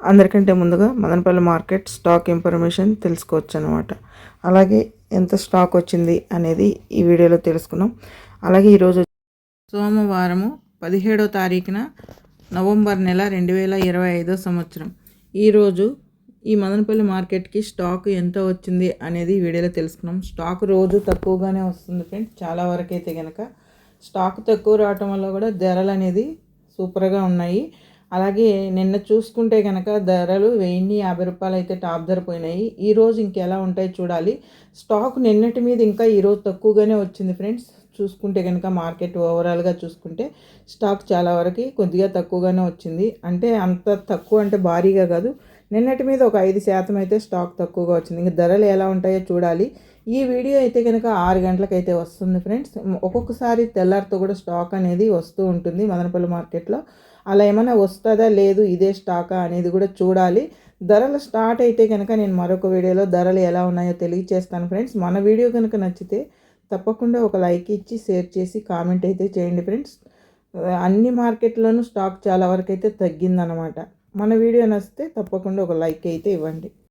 అందరికంటే ముందుగా Madanapalle market stock information తెలుసుకోవచ్చు అనమాట అలాగే ఎంత స్టాక్ వచ్చింది అనేది ఈ వీడియోలో తెలుసుకున్నాం. అలాగే ఈరోజు సోమవారము పదిహేడో తారీఖున నవంబర్ నెల రెండు వేల ఇరవై ఐదో సంవత్సరం. ఈరోజు ఈ మదనపల్లి మార్కెట్కి స్టాక్ ఎంత వచ్చింది అనేది వీడియోలో తెలుసుకున్నాం. స్టాక్ రోజు తక్కువగానే వస్తుంది ఫ్రెండ్స్. చాలా వరకు అయితే కనుక స్టాక్ తక్కువ రావటం వల్ల కూడా ధరలు అనేది సూపర్గా ఉన్నాయి. అలాగే నిన్న చూసుకుంటే కనుక ధరలు వెయ్యి యాభై రూపాయలు అయితే టాప్ ధర పోయినాయి. ఈరోజు ఇంకెలా ఉంటాయి చూడాలి. స్టాక్ నిన్నటి మీద ఇంకా ఈరోజు తక్కువగానే వచ్చింది ఫ్రెండ్స్. చూసుకుంటే కనుక మార్కెట్ ఓవరాల్గా చూసుకుంటే స్టాక్ చాలా వరకు కొద్దిగా తక్కువగానే వచ్చింది. అంటే అంత తక్కువ అంటే భారీగా కాదు. నిన్నటి మీద ఒక ఐదు శాతం అయితే స్టాక్ తక్కువగా వచ్చింది. ఇంకా ధరలు ఎలా ఉంటాయో చూడాలి. ఈ వీడియో అయితే కనుక ఆరు గంటలకైతే వస్తుంది ఫ్రెండ్స్. ఒక్కొక్కసారి తెల్లారితో కూడా స్టాక్ అనేది వస్తూ ఉంటుంది మదనపల్లి మార్కెట్లో. అలా ఏమైనా వస్తుందా లేదు ఇదే స్టాకా అనేది కూడా చూడాలి. ధరలు స్టార్ట్ అయితే కనుక నేను మరొక వీడియోలో ధరలు ఎలా ఉన్నాయో తెలియచేస్తాను ఫ్రెండ్స్. మన వీడియో కనుక నచ్చితే తప్పకుండా ఒక లైక్ ఇచ్చి షేర్ చేసి కామెంట్ అయితే చేయండి ఫ్రెండ్స్. అన్ని మార్కెట్లోనూ స్టాక్ చాలా వరకు అయితే తగ్గిందనమాట మన వీడియో నచ్చితే తప్పకుండా ఒక లైక్ అయితే ఇవ్వండి.